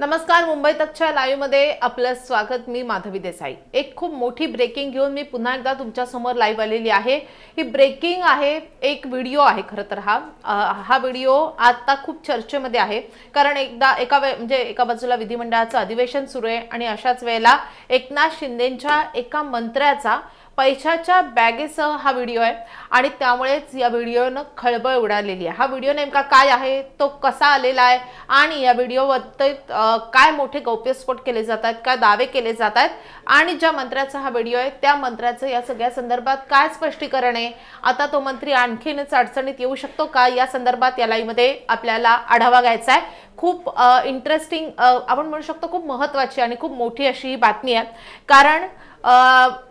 नमस्कार मुंबई तकच्या लाईव्हमध्ये आपलं स्वागत. मी माधवी देसाई. एक खूप मोठी ब्रेकिंग घेऊन मी पुन्हा एकदा तुमच्यासमोर लाईव्ह आलेली आहे. ही ब्रेकिंग आहे एक व्हिडिओ आहे खरं तर हा. हा व्हिडिओ आता खूप चर्चेमध्ये आहे. कारण एकदा एका वे म्हणजे एका बाजूला विधिमंडळाचं अधिवेशन सुरू आहे आणि अशाच वेळेला एकनाथ शिंदेच्या एका मंत्र्याचा पैशाच्या बॅगेसह हा व्हिडिओ आहे आणि त्यामुळेच या व्हिडिओनं खळबळ उडालेली आहे. हा व्हिडिओ नेमका काय आहे? तो कसा आलेला आहे? आणि या व्हिडिओवरती काय मोठे गौप्यस्फोट केले जात आहेत काय दावे केले जात आहेत आणि ज्या मंत्र्याचा हा व्हिडिओ आहे त्या मंत्र्याचं या सगळ्या संदर्भात काय स्पष्टीकरण आहे? आता तो मंत्री आणखीनच अडचणीत येऊ शकतो का? या संदर्भात या लाईव्हमध्ये आपल्याला आढावा घ्यायचा आहे. खूप इंटरेस्टिंग आपण म्हणू शकतो खूप महत्वाची आणि खूप मोठी अशी ही बातमी आहे. कारण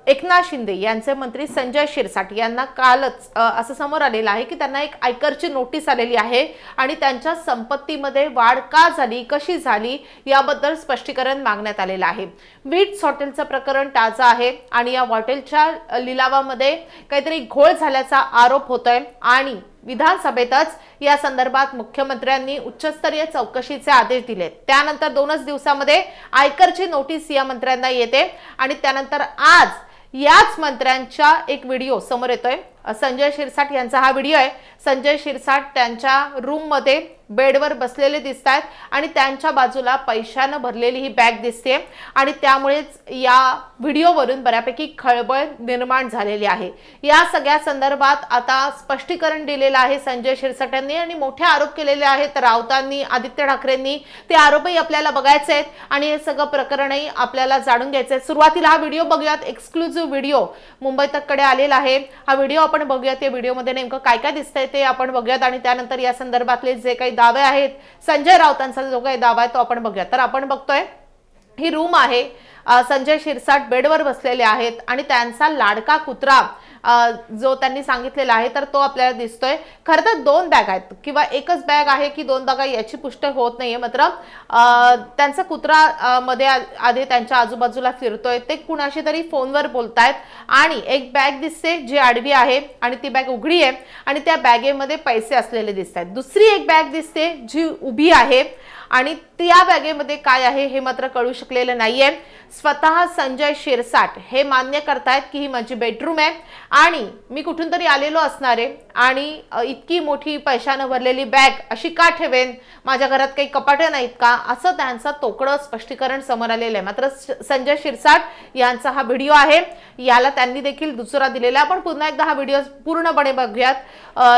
एकनाथ शिंदे यांचे मंत्री संजय शिरसाट यांना कालच असं समोर आलेलं आहे की त्यांना एक आयकरची नोटीस आलेली आहे आणि त्यांच्या संपत्तीमध्ये वाढ का झाली कशी झाली याबद्दल स्पष्टीकरण मागण्यात आलेलं आहे. वीट्स हॉटेलचं प्रकरण ताजं आहे आणि या हॉटेलच्या लिलावामध्ये काहीतरी घोळ झाल्याचा आरोप होतोय आणि विधानसभेतच या संदर्भात मुख्यमंत्र्यांनी उच्चस्तरीय चौकशीचे आदेश दिले. त्यानंतर दोनच दिवसामध्ये आयकरची नोटीस या मंत्र्यांना येते आणि त्यानंतर आज याच मंत्र्यांच्या एक व्हिडिओ समोर येतोय. संजय शिरसाट यांचा हा व्हिडिओ आहे. संजय शिरसाट त्यांच्या रूममध्ये बेडवर बसलेले दिसत आहेत आणि त्यांच्या बाजूला पैशानं भरलेली ही बॅग दिसते आणि त्यामुळेच या व्हिडिओवरून बऱ्यापैकी खळबळ निर्माण झालेली आहे. या सगळ्या संदर्भात आता स्पष्टीकरण दिलेलं आहे संजय शिरसाट यांनी आणि मोठे आरोप केलेले आहेत राऊतांनी आदित्य ठाकरेंनी. ते आरोपही आपल्याला बघायचे आहेत आणि हे सगळं प्रकरणही आपल्याला जाणून घ्यायचं आहे सुरुवातीला हा व्हिडिओ बघूयात. एक्सक्लुझिव्ह व्हिडिओ मुंबई तककडे आलेला आहे. हा व्हिडिओ आपण बघूयात या व्हिडिओमध्ये नेमकं काय काय दिसतंय ते आपण बघूयात. आणि त्यानंतर या संदर्भातले जे काही दावे आहेत संजय राऊतांचा जो काही दावा आहे तो आपण बघूयात. तर आपण बघतोय ही रूम आहे संजय शिरसाट बेडवर बसलेले आहेत आणि त्यांचा लाडका कुत्रा जो त्यांनी सांगितलेला आहे तर तो आपल्याला दिसतोय. खरं तर दोन बॅग आहेत किंवा एकच बॅग आहे की दोन बॅग याची पुष्टी होत नाहीये मात्र त्यांचा कुत्रा मध्ये आ- आधी त्यांच्या आजूबाजूला फिरतोय. ते कुणाशी तरी फोनवर बोलतायत आणि एक बॅग दिसते जी आडवी आहे आणि ती बॅग उघडी आहे आणि त्या बॅगेमध्ये पैसे असलेले दिसत आहेत दुसरी एक बॅग दिसते जी उभी आहे आणि त्या बॅगेमध्ये काय आहे हे मात्र कळू शकलेलं नाहीये. स्वतः संजय शिरसाट हे मान्य करतायत की ही माझी बेडरूम आहे. आणि मी कुठून तरी आलेलो असणार आहे आणि इतकी मोठी पैशानं भरलेली बॅग अशी का ठेवेन? माझ्या घरात काही कपाटे नाहीत का? असं त्यांचं तोकडं स्पष्टीकरण समोर आलेलं आहे. मात्र संजय शिरसाट यांचा हा व्हिडिओ आहे. याला त्यांनी देखील दुसरा दिलेला आहे. आपण पुन्हा एकदा हा व्हिडिओ पूर्णपणे बघूयात.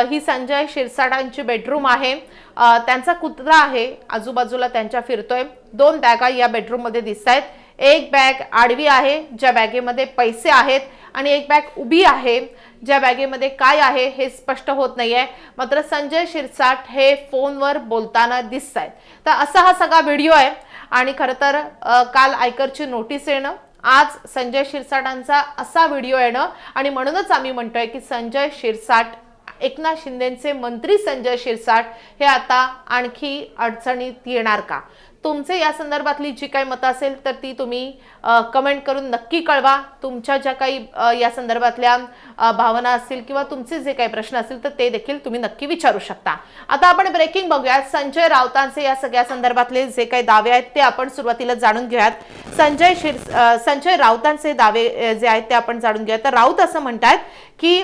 ही संजय शिरसाटांची बेडरूम आहे. त्यांचा कुत्रा आहे. आजूबाजूला त्यांच्या फिरतोय. दोन बॅगा या बेडरूममध्ये दिसत आहेत एक बॅग आडवी आहे ज्या बॅगेमध्ये पैसे आहेत आणि एक बॅग उभी आहे ज्या बॅगेमध्ये काय आहे हे स्पष्ट होत नाही आहे मात्र संजय शिरसाट हे फोनवर बोलताना दिसत आहेत तर असा हा सगळा व्हिडिओ आहे. आणि खरं तर काल आयकरची नोटीस येणं आज संजय शिरसाटांचा असा व्हिडिओ येणं आणि म्हणूनच आम्ही म्हणतोय की संजय शिरसाट एकनाथ शिंदेचे मंत्री संजय शिरसाट हे आता आणखी अडचणीत येणार का? तुमचे या संदर्भातली जी काही मतं असेल तर ती तुम्ही कमेंट करून नक्की कळवा. तुमच्या ज्या काही या संदर्भातल्या भावना असतील किंवा तुमचे जे काही प्रश्न असतील तर ते देखील तुम्ही नक्की विचारू शकता. आता आपण ब्रेकिंग बघूयात. संजय राऊतांचे या सगळ्या संदर्भातले जे काही दावे आहेत ते आपण सुरुवातीला जाणून घेऊयात. संजय शिर संजय राऊतांचे दावे जे आहेत ते आपण जाणून घेऊयात. तर राऊत असं म्हणतात की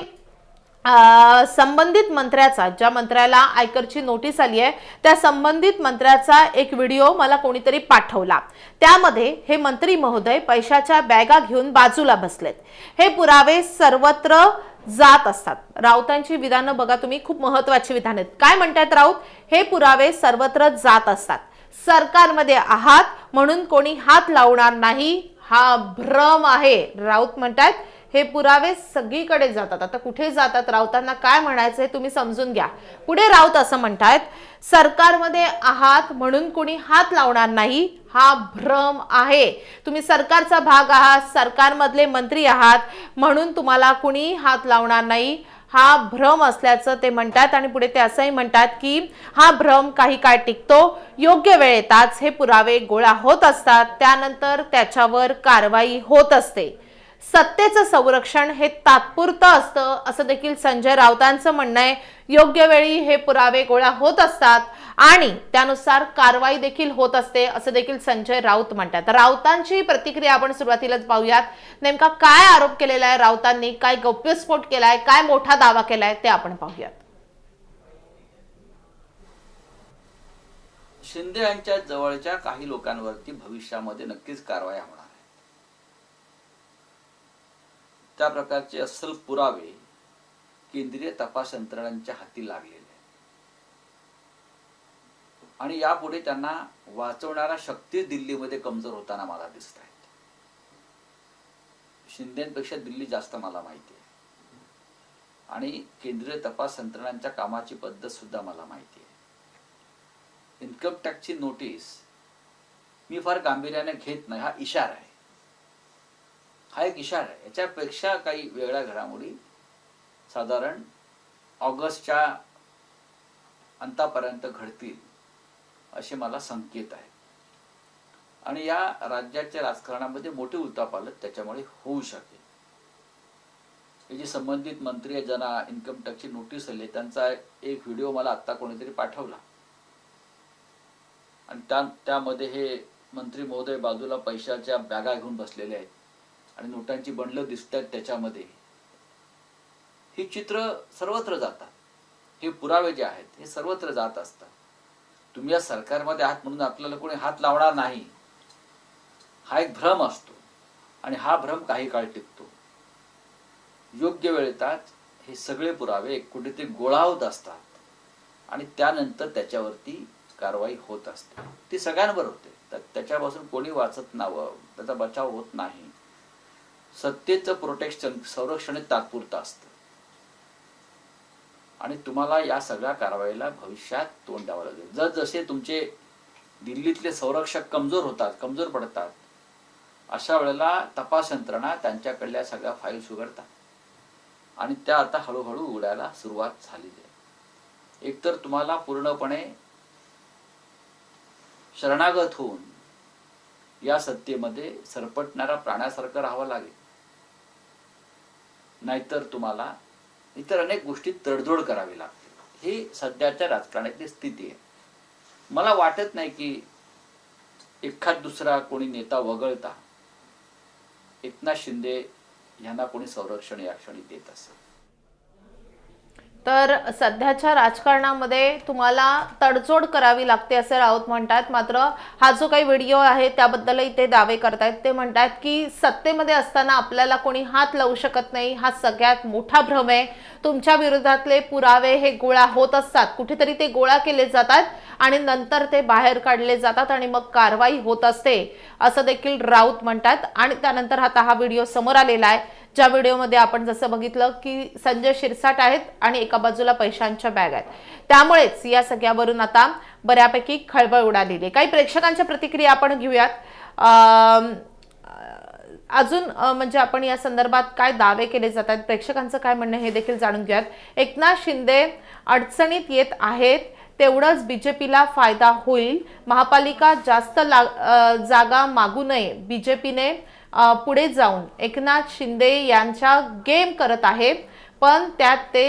संबंधित मंत्र्याचा ज्या मंत्र्याला आयकरची नोटीस आली आहे त्या संबंधित मंत्र्याचा एक व्हिडिओ मला कोणीतरी पाठवला. त्यामध्ये हे मंत्री महोदय पैशाच्या बॅगा घेऊन बाजूला बसलेत. हे पुरावे सर्वत्र जात असतात. राऊतांची विधानं बघा तुम्ही खूप महत्वाची विधान आहेत. काय म्हणतात राऊत? हे पुरावे सर्वत्र जात असतात. सरकारमध्ये आहात म्हणून कोणी हात लावणार नाही. हा भ्रम आहे. राऊत म्हणतात हे पुरावे सगळीकडे जातात. आता कुठे जातात? राऊतांना काय म्हणायचं हे तुम्ही समजून घ्या. पुढे राऊत असं म्हणतायत सरकारमध्ये आहात म्हणून कोणी हात लावणार नाही हा भ्रम आहे. तुम्ही सरकारचा भाग आहात सरकारमधले मंत्री आहात म्हणून तुम्हाला कुणी हात लावणार नाही. हा भ्रम असल्याचं ते म्हणतात आणि पुढे ते असंही म्हणतात की हा भ्रम काही काळ टिकतो योग्य वेळेतच हे पुरावे गोळा होत असतात. त्यानंतर त्याच्यावर कारवाई होत असते. सत्तेचं संरक्षण हे तात्पुरतं असतं असं देखील संजय राऊतांचं म्हणणं आहे. योग्य वेळी हे पुरावे गोळा होत असतात आणि त्यानुसार कारवाई देखील होत असते असं देखील संजय राऊत म्हणतात. राऊतांची प्रतिक्रिया आपण सुरुवातीलाच पाहूयात. नेमका काय आरोप केलेला आहे राऊतांनी? काय गौप्यस्फोट केलाय? काय मोठा दावा केलाय? ते आपण पाहूयात. शिंदे यांच्या जवळच्या काही लोकांवरती भविष्यामध्ये नक्कीच कारवाई होणार आहे त्या प्रकारचे अस्सल पुरावे केंद्रीय तपास यंत्रणांच्या हाती लागलेले आणि यापुढे त्यांना वाचवणारा शक्ती दिल्लीमध्ये कमजोर होताना मला दिसत आहेत. शिंदेपेक्षा दिल्ली जास्त मला माहिती आहे. आणि केंद्रीय तपास यंत्रणांच्या कामाची पद्धत सुद्धा मला माहिती आहे. इन्कम टॅक्सची नोटीस मी फार गांभीर्याने घेत नाही हा इशारा आहे. हा एक इशारा आहे. याच्यापेक्षा काही वेगळ्या घडामोडी साधारण ऑगस्टच्या अंतापर्यंत घडतील असे मला संकेत आहे. आणि या राज्याच्या राजकारणामध्ये मोठे उलथापालट त्याच्यामुळे होऊ शकेल. हे जे संबंधित मंत्री आहे ज्यांना इन्कम टॅक्सची नोटीस आली त्यांचा एक व्हिडिओ मला आत्ता कोणीतरी पाठवला. आणि त्या त्यामध्ये हे मंत्री महोदय बाजूला पैशाच्या बॅगा घेऊन बसलेले आहेत. आणि नोटांची बंडलं दिसतात त्याच्यामध्ये. ही चित्र सर्वत्र जातात. हे पुरावे जे आहेत हे सर्वत्र जात असतात. तुम्ही या सरकारमध्ये आहात म्हणून आपल्याला कोणी हात लावणार नाही. हा एक भ्रम असतो आणि हा भ्रम काही काळ टिकतो. योग्य वेळेतच हे सगळे पुरावे कुठेतरी गोळा होत असतात आणि त्यानंतर त्याच्यावरती कारवाई होत असते. ती सगळ्यांवर होते. तर त्याच्यापासून कोणी वाचत ना त्याचा बचाव होत नाही. सत्तेचं प्रोटेक्शन संरक्षण तात्पुरतं असतं. आणि तुम्हाला या सगळ्या कारवाईला भविष्यात तोंड द्यावं लागेल. जर जसे तुमचे दिल्लीतले संरक्षक कमजोर होतात कमजोर पडतात अशा वेळेला तपास यंत्रणा त्यांच्याकडल्या सगळ्या फाईल्स उघडतात. आणि त्या आता हळूहळू उघडायला सुरुवात झालेली आहे. एकतर तुम्हाला पूर्णपणे शरणागत होऊन या सत्तेमध्ये सरपटणारा प्राण्यासारखं राहावं लागेल. नाहीतर तुम्हाला इतर अनेक गोष्टी तडजोड करावी लागते ही सध्याच्या राजकारणाची स्थिती आहे. मला वाटत नाही की एखाद दुसरा कोणी नेता वगळता एकनाथ शिंदे यांना कोणी संरक्षण या क्षणी देत असेल. तर सध्याच्या राजकारणामध्ये तुम्हाला तडजोड करावी लागते असे राऊत म्हणतात मात्र हा जो काही व्हिडिओ आहे त्याबद्दलही ते दावे करतायत. ते म्हणतात की सत्तेमध्ये असताना आपल्याला कोणी हात लावू शकत नाही. हा सगळ्यात मोठा भ्रम आहे. तुमच्या विरोधातले पुरावे हे गोळा होत असतात. कुठेतरी ते गोळा केले जातात. आणि नंतर ते बाहेर काढले जातात आणि मग कारवाई होत असते असं देखील राऊत म्हणतात. आणि त्यानंतर आता हा व्हिडिओ समोर आलेला आहे ज्या व्हिडिओमध्ये आपण जसं बघितलं की संजय शिरसाट आहेत आणि एका बाजूला पैशांच्या बॅग आहेत. त्यामुळेच या सगळ्यावरून आता बऱ्यापैकी खळबळ उडालेली आहे. काही प्रेक्षकांच्या प्रतिक्रिया आपण घेऊयात. अजून म्हणजे आपण या संदर्भात काय दावे केले जातात प्रेक्षकांचं काय म्हणणं हे देखील जाणून घेऊयात. एकनाथ शिंदे अडचणीत येत आहेत. तेवढंच बीजेपीला फायदा होईल. महापालिका जास्त ला जागा मागू नये. बीजेपीने पुढे जाऊन एकनाथ शिंदे यांच्या गेम करत आहे पण त्यात ते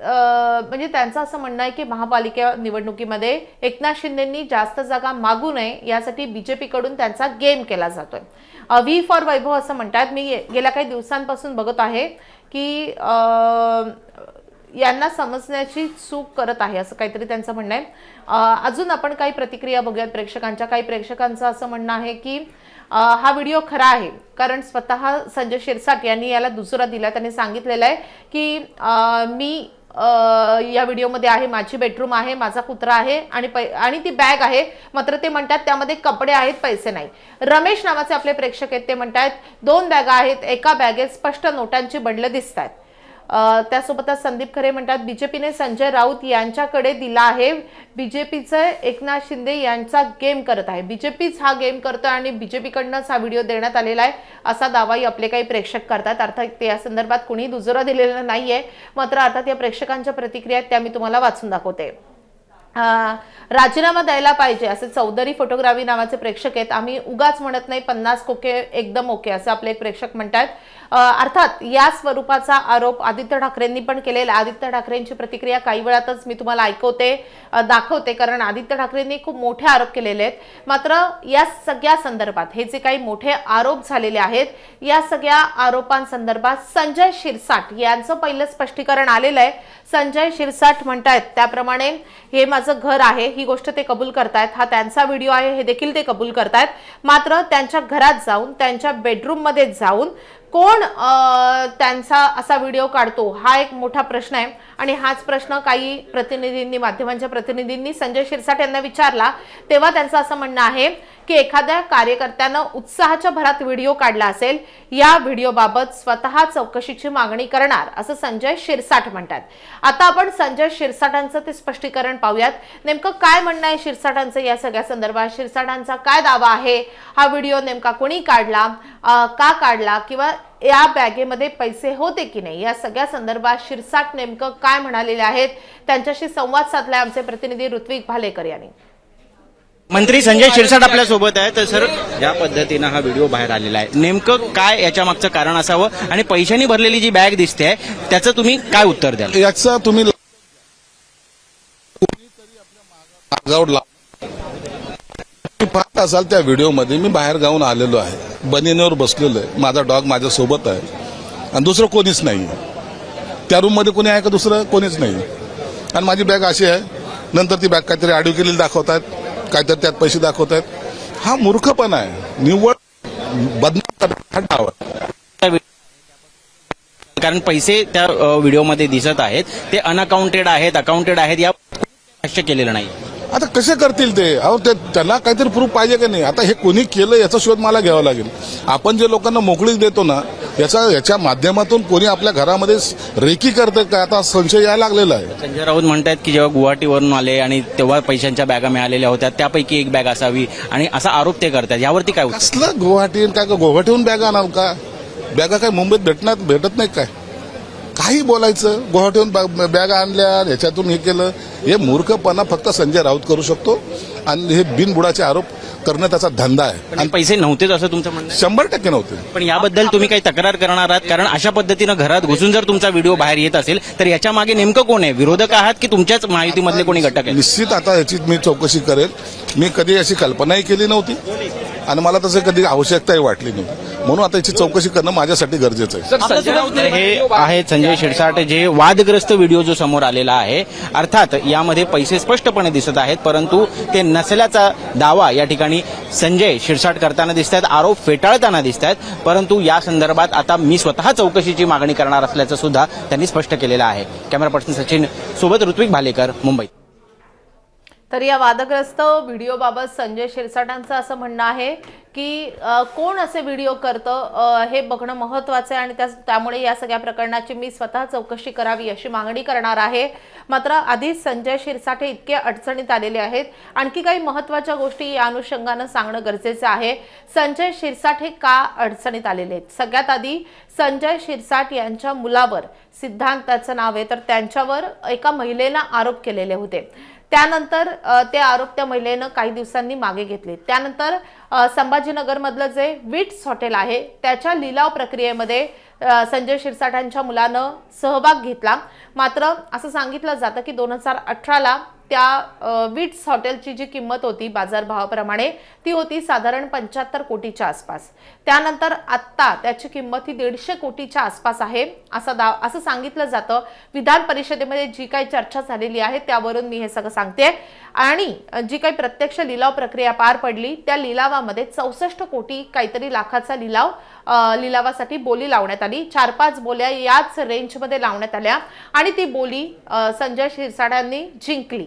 म्हणजे त्यांचं असं म्हणणं आहे की महापालिका निवडणुकीमध्ये एकनाथ शिंदेंनी जास्त जागा मागू नये यासाठी बीजेपीकडून त्यांचा गेम केला जातोय. व्ही फॉर वैभव असं म्हणतात. मी गेल्या काही दिवसांपासून बघत आहे की यांना समजण्याची चूक करत आहे असं काहीतरी त्यांचं म्हणणं आहे. अजून आपण काही प्रतिक्रिया बघूयात प्रेक्षकांच्या. काही प्रेक्षकांचं असं म्हणणं आहे की हा व्हिडिओ खरा आहे कारण स्वतः संजय शिरसाट यांनी याला दुसरा दिला. त्यांनी सांगितलेलं आहे की मी या व्हिडिओमध्ये आहे माझी बेडरूम आहे माझा कुत्रा आहे आणि पै आणि ती बॅग आहे. मात्र ते म्हणतात त्यामध्ये कपडे आहेत पैसे नाही. रमेश नावाचे आपले प्रेक्षक आहेत ते म्हणतात दोन बॅगा आहेत एका बॅगेत स्पष्ट नोटांची बंडलं दिसत आहेत त्यासोबतच संदीप खरे म्हणतात बीजेपीने संजय राऊत यांच्याकडे दिला आहे. बीजेपीचं एकनाथ शिंदे यांचा गेम करत आहे. बीजेपीच हा गेम करतोय आणि बीजेपीकडनंच हा व्हिडिओ देण्यात आलेला आहे असा दावाही आपले काही प्रेक्षक करतात. अर्थात ते या संदर्भात कुणी दुजोरा दिलेला नाहीये. मात्र अर्थात या प्रेक्षकांच्या प्रतिक्रिया आहेत त्या मी तुम्हाला वाचून दाखवते. राजीनामा द्यायला पाहिजे असे चौधरी फोटोग्राफी नावाचे प्रेक्षक आहेत. आम्ही उगाच म्हणत नाही पन्नास कोके एकदम ओके असं आपले एक प्रेक्षक म्हणतात. अर्थात या स्वरूपाचा आरोप आदित्य ठाकरेंनी पण केलेला आहे. आदित्य ठाकरेंची प्रतिक्रिया काही वेळातच मी तुम्हाला ऐकवते दाखवते कारण आदित्य ठाकरेंनी खूप मोठे आरोप केलेले आहेत. मात्र या सगळ्या संदर्भात हे जे काही मोठे आरोप झालेले आहेत या सगळ्या आरोपांसंदर्भात संजय शिरसाट यांचं पहिलं स्पष्टीकरण आलेलं आहे. संजय शिरसाट म्हणतायत त्याप्रमाणे हे माझं घर आहे ही गोष्ट ते कबूल करतायत हा त्यांचा व्हिडिओ आहे हे देखील ते कबूल करतायत. मात्र त्यांच्या घरात जाऊन त्यांच्या बेडरूममध्ये जाऊन कोण त्यांचा असा व्हिडिओ काढतो? हा एक मोठा प्रश्न आहे. आणि हाच प्रश्न काही प्रतिनिधींनी माध्यमांच्या प्रतिनिधींनी संजय शिरसाट यांना विचारला. तेव्हा त्यांचं असं म्हणणं आहे की एखाद्या कार्यकर्त्यानं उत्साहाच्या भरात व्हिडिओ काढला असेल या व्हिडिओबाबत स्वतः चौकशीची मागणी करणार असं संजय शिरसाट म्हणतात. आता आपण संजय शिरसाटांचं ते स्पष्टीकरण पाहूयात. नेमकं काय म्हणणं आहे शिरसाटांचं या सगळ्या संदर्भात? शिरसाटांचा काय दावा आहे? हा व्हिडिओ नेमका कोणी काढला का काढला किंवा या बॅगेमध्ये पैसे होते की नाही? या सगळ्या संदर्भात शिरसाट नेमकं काय म्हणालेले आहेत? त्यांच्याशी संवाद साधलाय आमचे प्रतिनिधी ऋत्विक भालेकर यांनी. मंत्री संजय शिरसाट आपल्यासोबत आहे तर सर ज्या पद्धतीनं हा व्हिडिओ बाहेर आलेला आहे. नेमकं काय याच्या मागचं कारण असावं आणि पैशांनी भरलेली जी बॅग दिसते त्याचं तुम्ही काय उत्तर द्याल? याचा तुम्ही तुम्ही पाहत असाल त्या व्हिडिओमध्ये मी बाहेर गाऊन आलेलो आहे. बनिनीवर बसलेलो आहे. माझा डॉग माझ्या सोबत आहे. आणि दुसरं कोणीच नाही त्या रूममध्ये कोणी आहे का दुसरं? कोणीच नाही आणि माझी बॅग अशी आहे. नंतर ती बॅग काहीतरी आडिओ केलेली दाखवतात काहीतरी त्यात पैसे दाखवतात हा मूर्खपणा आहे. निव्वळ बदनाम करण्याचा डाव कारण पैसे त्या व्हिडिओमध्ये दिसत आहेत. ते अनअकाउंटेड आहेत. अकाउंटेड आहेत या भाष्य केलेलं नाही. आता कसे करतील ते? अहो ते त्यांना काहीतरी प्रूफ पाहिजे का नाही? आता हे कोणी केलं याचा शोध मला घ्यावा लागेल. आपण जे लोकांना मोकळीक देतो ना याचा याच्या माध्यमातून कोणी आपल्या घरामध्ये रेकी करतं का? आता संशय यायला लागलेला आहे. संजय राऊत म्हणतात की जेव्हा गुवाहाटीवरून आले आणि तेव्हा पैशांच्या बॅगा मिळालेल्या होत्या त्यापैकी एक बॅग असावी आणि असा आरोप ते करतात यावरती काय उत्तर? कसलं गुवाहाटी काय का गुवाहाटीहून बॅग आणाल का? बॅगा काय मुंबईत भेटणार भेटत नाही काय? काही बोलायचं गुवाहाटीहून बॅग आणल्या ह्याच्यातून हे केलं. हे मूर्खपणा फक्त संजय राऊत करू शकतो. आणि हे बिनबुडाचे आरोप करणं त्याचा धंदा आहे. आणि पैसे नव्हतेच असं तुमचं म्हणणं आहे? शंभर टक्के नव्हते. पण याबद्दल तुम्ही काही तक्रार करणार आहात? कारण अशा पद्धतीनं घरात घुसून जर तुमचा व्हिडिओ बाहेर येत असेल तर याच्या मागे नेमकं कोण आहे? विरोधक आहात की तुमच्याच माहितीमधले कोणी घटक आहेत? निश्चित आता याची मी चौकशी करेल. मी कधी अशी कल्पनाही केली नव्हती. आणि मला तसं कधी आवश्यकताही वाटली नव्हती म्हणून आता याची चौकशी करणं माझ्यासाठी गरजेचं आहे. हे आहेत संजय शिरसाट जे वादग्रस्त व्हिडिओ जो समोर आलेला आहे अर्थात यामध्ये पैसे स्पष्टपणे दिसत आहेत परंतु ते नसल्याचा दावा या ठिकाणी संजय शिरसाट करताना दिसत आहेत आरोप फेटाळताना दिसत आहेत परंतु या संदर्भात आता मी स्वतः चौकशीची मागणी करणार असल्याचं सुद्धा त्यांनी स्पष्ट केलेलं आहे. कॅमेरा पर्सन सचिन सोबत ऋत्विक भालेकर मुंबई. तर या वादग्रस्त व्हिडिओबाबत संजय शिरसाटांचं असं म्हणणं आहे की कोण असे व्हिडिओ करतं? हे बघणं महत्त्वाचं आहे आणि त्या त्यामुळे या सगळ्या प्रकरणाची मी स्वतः चौकशी करावी अशी मागणी करणार आहे. मात्र आधीच संजय शिरसाठे इतके अडचणीत आलेले आहेत. आणखी काही महत्त्वाच्या गोष्टी या अनुषंगानं सांगणं गरजेचं आहे. संजय शिरसाठे हे का अडचणीत आलेले आहेत? सगळ्यात आधी संजय शिरसाट यांच्या मुलावर सिद्धांताचं नाव आहे. तर त्यांच्यावर एका महिलेनं आरोप केलेले होते. त्यानंतर ते आरोप त्या महिलेनं काही दिवसांनी मागे घेतले. त्यानंतर संभाजीनगरमधलं जे विट्स हॉटेल आहे त्याच्या लिलाव प्रक्रियेमध्ये संजय शिरसाटांच्या मुलानं सहभाग घेतला. मात्र असं सांगितलं जातं की दोन हजार अठराला त्या विट्स हॉटेलची जी किंमत होती बाजारभावाप्रमाणे ती होती साधारण पंच्याहत्तर कोटीच्या आसपास. त्यानंतर आत्ता त्याची किंमत ही दीडशे कोटीच्या आसपास आहे असं दाव असं सांगितलं जातं. विधान परिषदेमध्ये जी काही चर्चा झालेली आहे त्यावरून मी हे सगळं सांगते. आणि जी काही प्रत्यक्ष लिलाव प्रक्रिया पार पडली त्या लिलावामध्ये चौसष्ट कोटी काहीतरी लाखाचा लिलाव लिलावासाठी बोली लावण्यात आली. चार पाच बोल्या याच रेंजमध्ये लावण्यात आल्या आणि ती बोली संजय शिरसाड्यांनी जिंकली.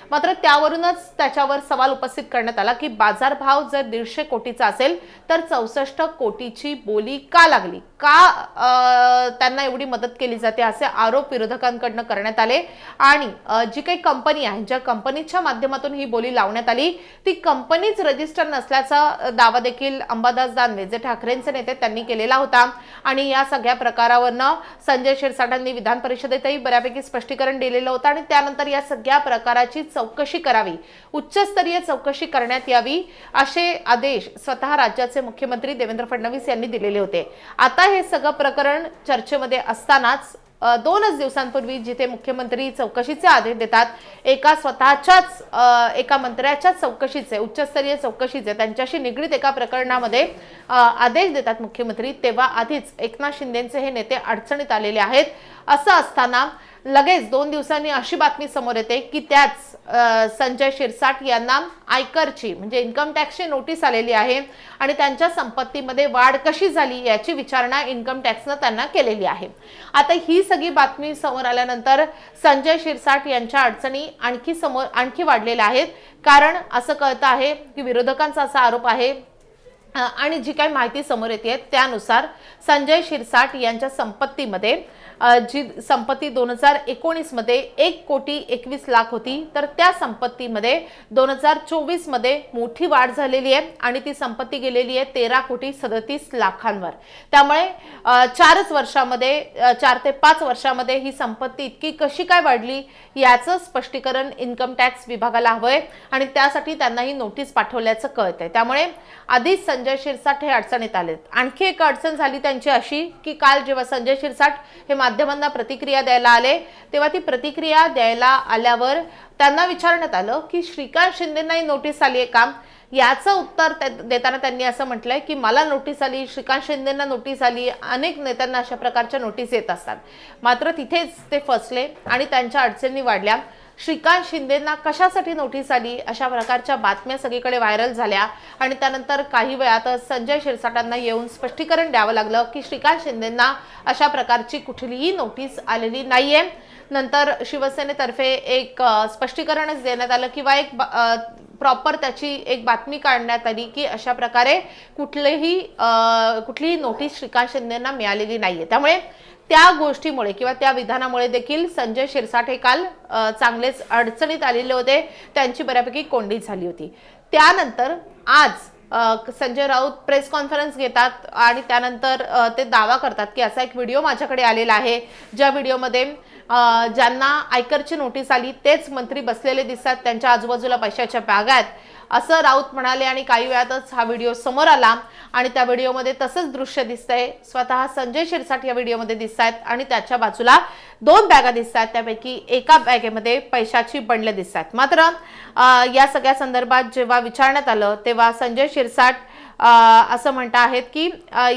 मात्र त्यावरूनच त्याच्यावर सवाल उपस्थित करण्यात आला की बाजारभाव जर दीडशे कोटीचा असेल तर चौसष्ट कोटीची बोली का लागली? का त्यांना एवढी मदत केली जाते असे आरोप विरोधकांकडनं करण्यात आले? आणि जी काही कंपनी आहे ज्या कंपनीच्या माध्यमातून ही बोली लावण्यात आली ती कंपनीच रजिस्टर नसल्याचा दावा देखील अंबादास दानवे जे ठाकरेंचे नेते त्यांनी केलेला होता. आणि या सगळ्या प्रकारावरनं संजय शिरसाटांनी विधान परिषदेतही बऱ्यापैकी स्पष्टीकरण दिलेलं होतं. आणि त्यानंतर या सगळ्या प्रकाराची चौकशी करावी. उच्चस्तरीय चौकशी करण्यात यावी असे आदेश स्वतः राज्याचे मुख्यमंत्री देवेंद्र फडणवीस यांनी दिलेले होते. आता हे सगळं प्रकरण चर्चेमध्ये असतानाच दोनच दिवसांपूर्वी जिथे मुख्यमंत्री चौकशीचे आदेश देतात एका स्वतःच्याच एका मंत्र्याच्याच चौकशीचे उच्चस्तरीय चौकशीचे त्यांच्याशी निगडीत एका प्रकरणामध्ये आदेश देतात मुख्यमंत्री तेव्हा आधीच एकनाथ शिंदेचे हे नेते अडचणीत आलेले आहेत. असं असताना लगेच दोन दिवसांनी अशी बातमी समोर येते की त्याच संजय शिरसाट यांना आयकरची म्हणजे इन्कम टॅक्सची नोटीस आलेली आहे आणि त्यांच्या संपत्तीमध्ये वाढ कशी झाली याची विचारणा इन्कम टॅक्सनं त्यांना केलेली आहे. आता ही सगळी बातमी समोर आल्यानंतर संजय शिरसाट यांच्या अडचणी आणखी समोर आणखी वाढलेल्या आहेत. कारण असं कळतं आहे की विरोधकांचा असा आरोप आहे आणि जी काही माहिती समोर येते त्यानुसार संजय शिरसाट यांच्या संपत्तीमध्ये जी संपत्ती दोन हजार एकोणीसमध्ये एक कोटी एकवीस लाख होती तर त्या संपत्तीमध्ये दोन हजार चोवीसमध्ये मोठी वाढ झालेली आहे आणि ती संपत्ती गेलेली आहे तेरा कोटी सदतीस लाखांवर. त्यामुळे चारच वर्षामध्ये चार ते पाच वर्षामध्ये ही संपत्ती इतकी कशी काय वाढली याचं स्पष्टीकरण इन्कम टॅक्स विभागाला हवंय आणि त्यासाठी त्यांना ही नोटीस पाठवल्याचं कळतंय. त्यामुळे आधीच संजय शिरसाट हे अडचणीत आलेत. आणखी एक अडचण झाली त्यांची अशी की काल जेव्हा संजय शिरसाट हे माध्यमांना प्रतिक्रिया द्यायला आले. तेव्हा ती प्रतिक्रिया द्यायला आल्यावर त्यांना विचारण्यात आलं की श्रीकांत शिंदेना ही नोटीस आली आहे का? याचं उत्तर त्या- देताना त्यांनी असं म्हटलंय की मला नोटीस आली श्रीकांत शिंदेना नोटीस आली अनेक नेत्यांना अशा प्रकारच्या नोटीस येत असतात. मात्र तिथेच ते फसले आणि त्यांच्या अडचणी वाढल्या. श्रीकांत शिंदेना कशासाठी नोटीस आली? अशा प्रकारच्या बातम्या सगळीकडे व्हायरल झाल्या. आणि त्यानंतर काही वेळातच संजय शिरसाटांना येऊन स्पष्टीकरण द्यावं लागलं की श्रीकांत शिंदेना अशा प्रकारची कुठलीही नोटीस आलेली नाहीये. नंतर शिवसेनेतर्फे एक स्पष्टीकरणच देण्यात आलं किंवा एक प्रॉपर त्याची एक बातमी काढण्यात आली की अशा प्रकारे कुठलेही कुठलीही नोटीस श्रीकांत शिंदेना मिळालेली नाहीये. त्यामुळे त्या गोष्टीमुळे किंवा त्या विधानामुळे देखील संजय शिरसाठे काल चांगलेच अडचणीत आलेले होते. त्यांची बऱ्यापैकी कोंडी झाली होती. त्यानंतर आज संजय राऊत प्रेस कॉन्फरन्स घेतात आणि त्यानंतर ते दावा करतात की असा एक व्हिडिओ माझ्याकडे आलेला आहे. ज्या व्हिडिओमध्ये ज्यांना आयकरची नोटीस आली तेच मंत्री बसलेले दिसतात. त्यांच्या आजूबाजूला पैशाच्या बॅगा आहेत. असं राऊत म्हणाले आणि काही वेळातच हा व्हिडिओ समोर आला. आणि त्या व्हिडिओमध्ये तसंच दृश्य दिसतंय. स्वतः संजय शिरसाट या व्हिडिओमध्ये दिसत आहेत आणि त्याच्या बाजूला दोन बॅगा दिसत आहेत त्यापैकी एका बॅगेमध्ये पैशाची बंडले दिसत आहेत मात्र या सगळ्या संदर्भात जेव्हा विचारण्यात आलं तेव्हा संजय शिरसाट असं म्हणत आहेत की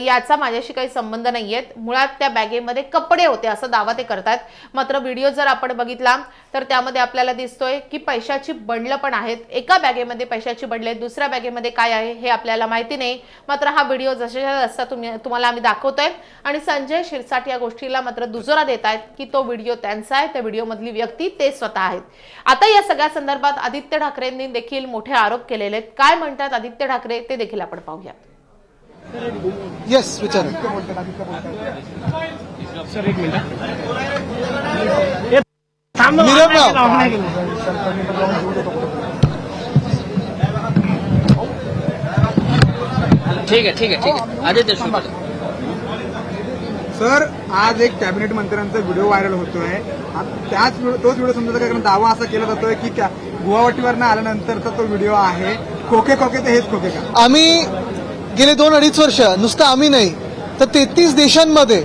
याचा माझ्याशी काही संबंध नाही आहेत मुळात त्या बॅगेमध्ये कपडे होते असं दावा ते करतात. मात्र व्हिडिओ जर आपण बघितला तर त्यामध्ये आपल्याला दिसतोय की पैशाची बंडलं पण आहेत. एका बॅगेमध्ये पैशाची बंडले आहेत दुसऱ्या बॅगेमध्ये काय आहे हे आपल्याला माहिती नाही. मात्र हा व्हिडिओ जसा असता तुम्ही तुम्हाला आम्ही दाखवतोय. आणि संजय शिरसाट या गोष्टीला मात्र दुजोरा देत आहेत की तो व्हिडिओ त्यांचा आहे त्या व्हिडिओमधली व्यक्ती ते स्वतः आहेत. आता या सगळ्या संदर्भात आदित्य ठाकरेंनी देखील मोठे आरोप केलेले आहेत. काय म्हणतात आदित्य ठाकरे? ते देखील आपण पाहूया येस विचार. ठीक आहे ठीक आहे ठीक आहे. आदित्य सर आज एक कॅबिनेट मंत्र्यांचा व्हिडिओ व्हायरल होतोय. त्याच तोच व्हिडिओ समजा कारण दावा असा केला जातोय की क्या- आल्यानंतरचा तो व्हिडिओ आहे. खोके खोके ते हेच खोके का? आम्ही गेले दोन अडीच वर्ष नुसतं आम्ही नाही. तर तेहतीस देशांमध्ये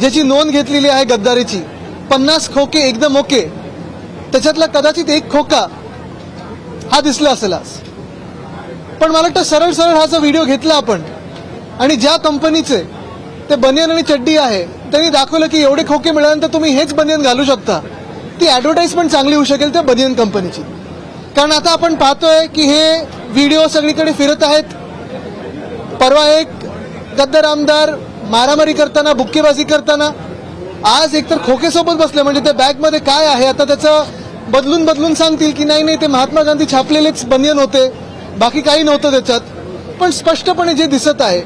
ज्याची नोंद घेतलेली आहे गद्दारीची पन्नास खोके एकदम ओके. त्याच्यातला कदाचित एक खोका हा दिसला असेल आज. पण मला वाटतं सरळ सरळ हा जो व्हिडिओ घेतला आपण आणि ज्या कंपनीचे ते बनियन आणि चड्डी आहे. त्यांनी दाखवलं की एवढे खोके मिळाल्यानंतर तुम्ही हेच बनियन घालू शकता. ती ॲडव्हर्टाईजमेंट चांगली होऊ शकेल त्या बनियन कंपनीची कारण आता आपण पाहतोय की हे व्हिडिओ सगळीकडे फिरत आहेत. परवा एक गद्दार आमदार मारामारी करताना बुक्केबाजी करताना आज एकतर खोकेसोबत बसले. म्हणजे त्या बॅगमध्ये काय आहे? आता त्याचं बदलून बदलून सांगतील की नाही नाही ते महात्मा गांधी छापलेलेच बनियन होते. बाकी काही नव्हतं त्याच्यात. पण स्पष्टपणे जे दिसत आहे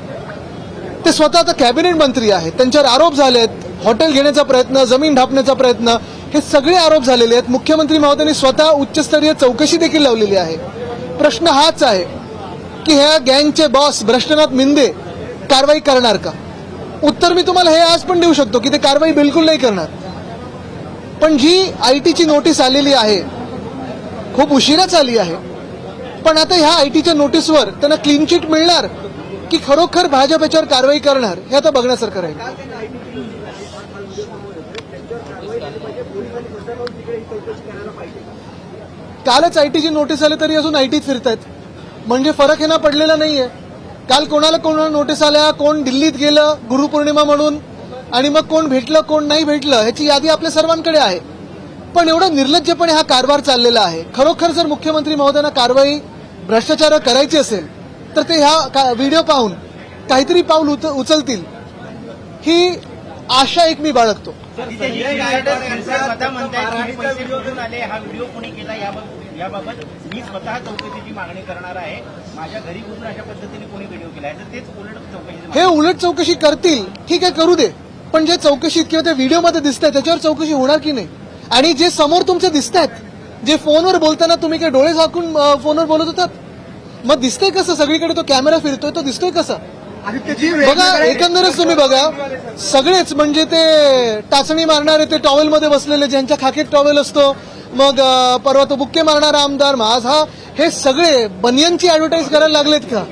ते स्वतः आता कॅबिनेट मंत्री आहेत. त्यांच्यावर आरोप झाले आहेत. हॉटेल घेण्याचा प्रयत्न जमीन ढापण्याचा प्रयत्न हे सगळे आरोप झालेले आहेत. मुख्यमंत्री महोदयांनी स्वतः उच्चस्तरीय चौकशी देखील लावलेली आहे. प्रश्न हाच आहे की ह्या गँगचे बॉस भ्रष्टनाथ मिंदे कारवाई करणार का? उत्तर मी तुम्हाला हे आज पण देऊ शकतो की ते कारवाई बिलकुल नाही करणार. पण जी आय टीची नोटीस आलेली आहे. खूप उशिराच आली आहे. पण आता ह्या आय टीच्या नोटीसवर त्यांना क्लीन चिट मिळणार? की खरोखर भाजप याच्यावर कारवाई करणार हे आता बघण्यासारखं राहील कालच आय टीची नोटीस आली तरी अजून आयटीत फिरतायत. म्हणजे फरक हे ना पडलेला नाहीये. काल कोणाला कोणाला नोटीस आल्या कोण दिल्लीत गेलं गुरुपौर्णिमा म्हणून आणि मग कोण भेटलं कोण नाही भेटलं ह्याची यादी आपल्या सर्वांकडे आहे. पण एवढं निर्लज्जपणे हा कारभार चाललेला आहे. खरोखर जर मुख्यमंत्री महोदयांना कारवाई भ्रष्टाचार करायची असेल तर ते ह्या का- व्हिडिओ पाहून काहीतरी पाऊल उच- उचलतील. ही आशा एक मी बाळगतो. हा याबाबत? मी स्वतः चौकशीची मागणी करणार आहे. माझ्या घरी अशा पद्धतीने कोणी व्हिडिओ केला आहे. तर तेच उलट चौकशी हे उलट चौकशी करतील ठीक आहे करू दे. पण जे चौकशीत किंवा त्या व्हिडिओमध्ये दिसत आहे त्याच्यावर चौकशी होणार की नाही? आणि जे समोर तुमचे दिसत आहेत जे फोनवर बोलताना तुम्ही काय डोळे झाकून फोनवर बोलत होतात? मग दिसतंय कसं? सगळीकडे तो कॅमेरा फिरतोय तो दिसतोय कसं? बघा एकंदरच तुम्ही बघा. सगळेच म्हणजे ते टाचणी मारणारे ते टॉवेल मध्ये बसलेले ज्यांच्या खाकीत टॉवेल असतो मग परवा तो बुक्के मारणारा आमदार माझ हा हे सगळे बनियनची ऍडव्हर्टाईज करायला लागलेत का?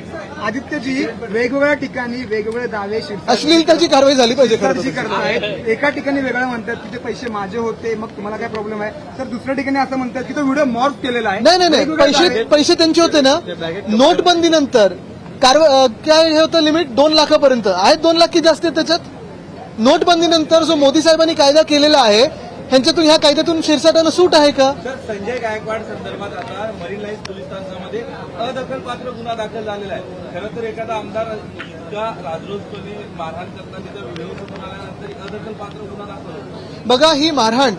आदित्यजी वेगवेगळ्या ठिकाणी वेगवेगळे दावे अश्लीलताची कारवाई झाली पाहिजे. करतायत एका ठिकाणी वेगळं म्हणतात की ते पैसे माझे होते मग तुम्हाला काय प्रॉब्लेम आहे? तर दुसऱ्या ठिकाणी असं म्हणतात की तो व्हिडिओ मॉर्फ केलेला आहे. नाही नाही पैसे पैसे त्यांचे होते ना. नोटबंदीनंतर कारवा अं, काय हे होतं लिमिट दोन लाखापर्यंत. आहेत दोन लाख की जास्त त्याच्यात? नोटबंदीनंतर जो मोदी साहेबांनी कायदा केलेला आहे ह्यांच्यातून ह्या कायद्यातून शिरसाटानं सूट आहे का? संजय गायकवाड संदर्भात आता मरीन लाईन्स पोलीस स्थानकामध्ये अदखलपात्र गुन्हा दाखल झालेला आहे. खरं तर एखादा आमदार इतका राजरोसपणे मारहाण करताना त्याचा व्हिडिओ समोर आल्यानंतर अदखलपात्र गुन्हा दाखल बघा ही मारहाण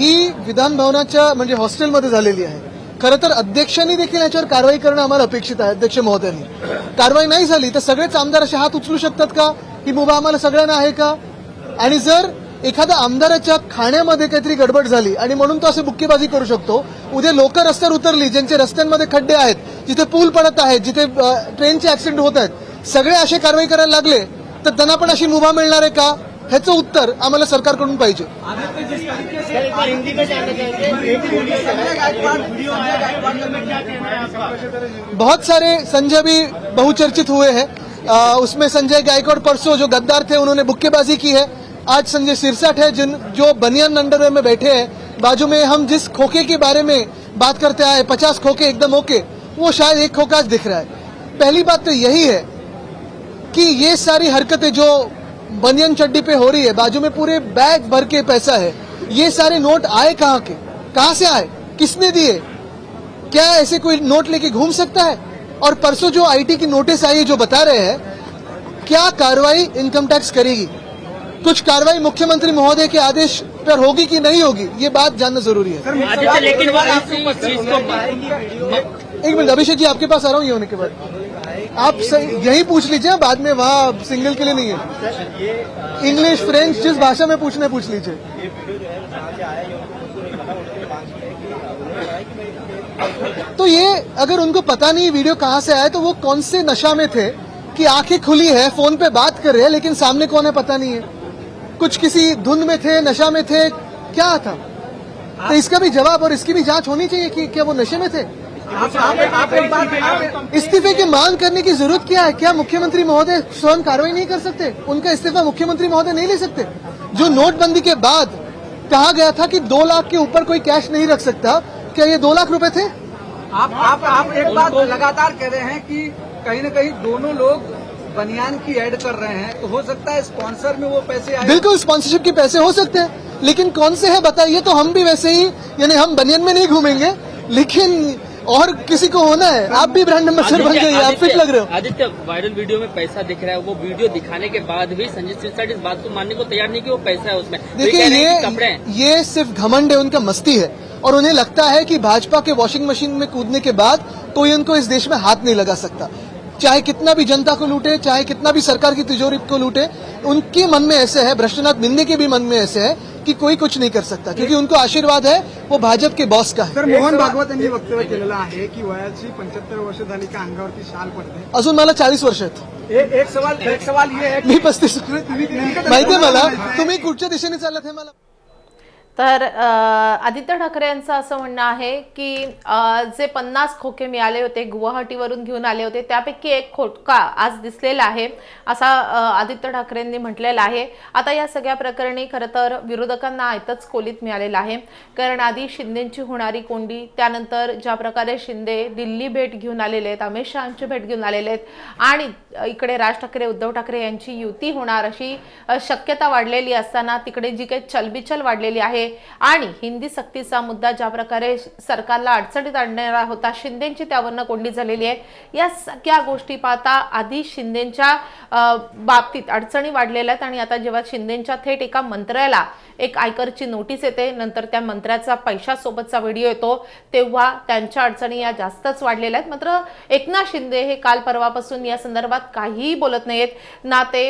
ही विधान भवनाच्या म्हणजे हॉस्टेलमध्ये झालेली आहे. खरं तर अध्यक्षांनी देखील याच्यावर कारवाई करणं आम्हाला अपेक्षित आहे अध्यक्ष महोदयांनी. कारवाई नाही झाली तर सगळेच आमदार असे हात उचलू शकतात का? ही मुभा आम्हाला सगळ्यांना आहे का? आणि जर एखाद्या आमदाराच्या खाण्यामध्ये काहीतरी गडबड झाली आणि म्हणून तो असे बुक्केबाजी करू शकतो. उद्या लोक रस्त्यावर उतरली ज्यांचे रस्त्यांमध्ये खड्डे आहेत जिथे पूल पडत आहेत जिथे ट्रेनचे ऍक्सिडेंट होत आहेत सगळे असे कारवाई करायला लागले तर त्यांना पण अशी मुभा मिळणार आहे का? ह्याचं उत्तर आम्हाला सरकारकडून पाहिजे. बहुत सारे संजय भी बहुचर्चित हुए हैं। उसमें संजय गायकवाड़ परसों जो गद्दार थे उन्होंने बुक्केबाजी की है। आज संजय सिरसाट है, जिन, जो बनियान अंडरवेयर में बैठे हैं। बाजू में हम जिस खोखे के बारे में बात करते आए, पचास खोखे एकदम ओके, वो शायद एक खोखा आज दिख रहा है। पहली बात तो यही है कि ये सारी हरकतें जो बनियन चड्डी पे हो रही है, बाजू में पूरे बैग भर के पैसा है, ये सारे नोट आए कहाँ के? कहाँ से आए? किसने दिए? क्या ऐसे कोई नोट लेके घूम सकता है? और परसों जो आईटी की नोटिस आई है, जो बता रहे हैं, क्या कार्रवाई इनकम टैक्स करेगी? कुछ कार्रवाई मुख्यमंत्री महोदय के आदेश पर होगी कि नहीं होगी, ये बात जानना ज़रूरी है। लेकिन एक मिनट, अभिषेक जी, आपके पास आ रहा हूँ, ये होने के बाद। आप यही पूछ लीजिए, बाद में वहाँ सिंगल के लिए नहीं है। इंग्लिश फ्रेंच जिस भाषा में पूछना पूछ लीजिए। तो ये, अगर उनको पता नहीं वीडियो कहाँ से आया तो वो कौन से नशा में थे कि आँखें खुली है, फ़ोन पे बात कर रहे हैं, लेकिन सामने कौन है, पता नहीं है। कुछ किसी धुन में थे, नशा में थे, क्या था? तो इसका भी जवाब और इसकी भी जाँच होनी चाहिए कि क्या वो नशे में थे? इस्तीफे की मांग करने की ज़रूरत क्या है? क्या मुख्यमंत्री महोदय स्वयं कार्रवाई नहीं कर सकते? उनका इस्तीफा मुख्यमंत्री महोदय नहीं ले सकते? जो नोटबंदी के बाद कहा गया था कि दो लाख के ऊपर कोई कैश नहीं रख सकता, क्या ये दो लाख रुपए थे? आप आप आप एक बात लगातार कह रहे हैं कि कहीं न कहीं दोनों लोग बनियान की ऐड कर रहे हैं तो हो सकता है स्पॉन्सर में वो पैसे आए। बिल्कुल स्पॉन्सरशिप के पैसे हो सकते हैं लेकिन कौन से है बताइए तो हम भी वैसे ही यानी हम बनियन में नहीं घूमेंगे लेकिन और किसी को होना है। आप भी ब्रांड एम्बेसडर बन गए आप फिट लग रहे हो। आदित्य वायरल वीडियो में पैसा दिख रहा है वो वीडियो दिखाने के बाद भी संजय सिरसाट इस बात को मानने को तैयार नहीं कि वो पैसा है उसमें। देखिए रहे हैं कि कपड़े ये ये सिर्फ़ घमंड है उनका मस्ती है और उन्हें लगता है कि भाजपा के वॉशिंग मशीन में कूदने के बाद कोई उनको इस देश में हाथ नहीं लगा सकता। चाहे कितना भी जनता को लूटे चाहे कितना भी सरकार की तिजोरी को लूटे उनके मन में ऐसे है भ्रष्टनाथ बिंदे के भी मन में ऐसे है कि कोई कुछ नहीं कर सकता क्योंकि उनको आशीर्वाद है वो भाजप के बॉस का है। तर मोहन भागवत यांनी वक्तव्य केलेलं आहे की वयाची पंच्याहत्तर वर्ष झाली का अंगावरती शाल पडते? अजून मला चाळीस वर्ष आहेत. एक सवाल एक सवाल ये है मी पस्तीस माहितीये मला? तुम्ही कुठच्या दिशेने चालत हे मला तर आदित्य ठाकरे यांचं असं म्हणणं आहे की जे पन्नास खोके मिळाले होते गुवाहाटीवरून घेऊन आले होते त्यापैकी एक खोटका आज दिसलेला आहे असा आदित्य ठाकरेंनी म्हटलेला आहे. आता या सगळ्या प्रकरणी खरं तर विरोधकांना आयतच खोलीत मिळालेलं आहे. कारण आधी शिंदेची होणारी कोंडी त्यानंतर ज्या प्रकारे शिंदे दिल्ली भेट घेऊन आलेले आहेत अमित शहाची भेट घेऊन आलेले आहेत आणि इकडे राज ठाकरे उद्धव ठाकरे यांची युती होणार अशी शक्यता वाढलेली असताना तिकडे जी काही चलबिचल वाढलेली आहे आणि हिंदी सक्तीचा मुद्दा ज्या प्रकारे सरकारला अडचणीत आणणारा होता शिंदेची त्यावरनं कोंडी झालेली आहे. या सगळ्या गोष्टी पाहता आधी शिंदेच्या बाबतीत अडचणी वाढलेल्या आहेत आणि आता जेव्हा शिंदेच्या थेट एका मंत्र्याला एक आयकरची नोटीस येते नंतर त्या मंत्र्याचा पैशासोबतचा व्हिडिओ येतो तेव्हा त्यांच्या अडचणी या जास्तच वाढलेल्या आहेत. मात्र एकनाथ शिंदे हे काल परवापासून या संदर्भात काहीही बोलत नाहीत. ना ते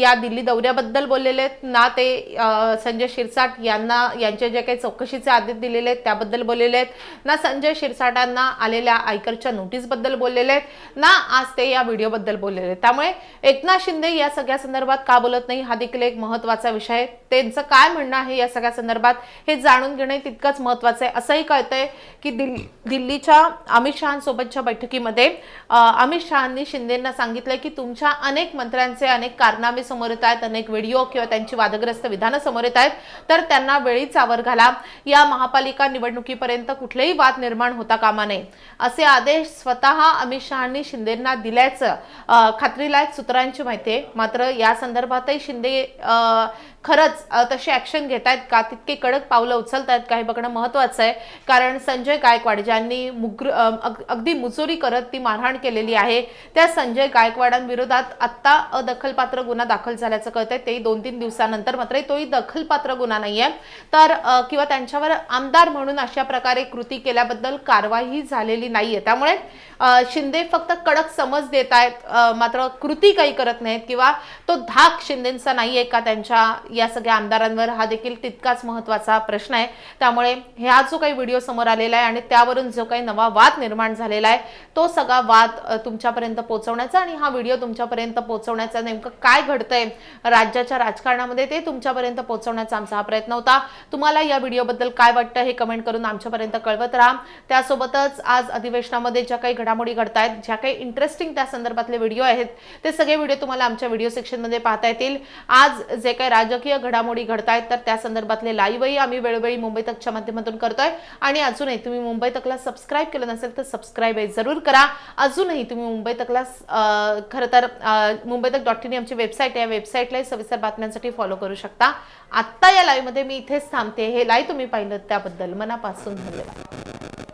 या दिल्ली दौऱ्याबद्दल बोललेले आहेत ना ते संजय शिरसाट यांना यांचे जे काही चौकशीचे आदेश दिलेले आहेत त्याबद्दल बोललेले आहेत. ना संजय शिरसाटांना आलेल्या आयकरच्या नोटीसबद्दल बोललेले आहेत. ना आज ते या व्हिडिओबद्दल बोललेले आहेत. त्यामुळे एकनाथ शिंदे या सगळ्या संदर्भात का बोलत नाही हा देखील एक महत्त्वाचा विषय आहे. त्यांचं काय म्हणणं आहे या सगळ्या संदर्भात हे जाणून घेणे तितकंच महत्वाचं आहे. असंही कळतंय की दिल्ली दिल्लीच्या अमित शहांसोबतच्या बैठकीमध्ये अमित शहांनी शिंदेना सांगितलंय की तुमच्या अनेक मंत्र्यांचे अनेक कारनामे समोर येत आहेत अनेक व्हिडिओ किंवा त्यांची वादग्रस्त विधानं समोर येत आहेत. तर त्यांना वेळीच आवर घाला. या महापालिका निवडणुकीपर्यंत कुठलेही वाद निर्माण होता कामा नये. असे आदेश स्वतः अमित शहांनी शिंदेना दिल्याचं खात्रीलायक सूत्रांची माहिती आहे. मात्र या संदर्भातही शिंदे अं, खरंच तसे तशी घेत आहेत का? तितके कडक पावलं उचलत आहेत का? हे बघणं महत्त्वाचं आहे. कारण संजय गायकवाड ज्यांनी मुग्र अगदी मुजोरी करत ती मारहाण केलेली आहे त्या संजय गायकवाडांविरोधात आत्ता अदखलपात्र गुन्हा दाखल झाल्याचं कळत आहे तेही दोन तीन दिवसानंतर मात्र तोही दखलपात्र गुन्हा नाहीये. तर किंवा त्यांच्यावर आमदार म्हणून अशा प्रकारे कृती केल्याबद्दल कारवाई झालेली नाहीये. त्यामुळे शिंदे फक्त कडक समज देत आहेत मात्र कृती काही करत नाहीत किंवा तो धाक शिंदेचा आहे का? त्यांच्या या सगळ्या आमदारांवर हा देखील तितकाच महत्त्वाचा प्रश्न आहे. त्यामुळे हा जो काही व्हिडिओ समोर आलेला आहे आणि त्यावरून जो काही नवा वाद निर्माण झालेला आहे तो सगळा वाद तुमच्यापर्यंत पोहोचवण्याचा आणि हा व्हिडिओ तुमच्यापर्यंत पोहोचवण्याचा नेमकं काय घडतंय राज्याच्या राजकारणामध्ये ते तुमच्यापर्यंत पोहोचवण्याचा आमचा हा प्रयत्न होता. तुम्हाला या व्हिडिओबद्दल काय वाटतं हे कमेंट करून आमच्यापर्यंत कळवत राहा. त्यासोबतच आज अधिवेशनामध्ये ज्या काही घडामोडी घडतायत ज्या काही इंटरेस्टिंग त्या संदर्भातले व्हिडिओ आहेत ते सगळे व्हिडिओ तुम्हाला आमच्या व्हिडिओ सेक्शनमध्ये पाहता येतील. आज जे काही राजकीय घडामोडी घडतायत तर त्या संदर्भातले लाईव्हही आम्ही वेळोवेळी मुंबई तकच्या माध्यमातून करतोय. आणि अजूनही तुम्ही मुंबई तकला सबस्क्राईब केलं नसेल तर सबस्क्राईब जरूर करा. अजूनही तुम्ही मुंबई तकला खरं तर मुंबई तक डॉट इन आमची वेबसाईट आहे. या वेबसाईटलाही सविस्तर बातम्यांसाठी फॉलो करू शकता. आत्ता या लाईव्हमध्ये मी इथेच थांबते. हे लाईव्ह तुम्ही पाहिलं त्याबद्दल मनापासून धन्यवाद.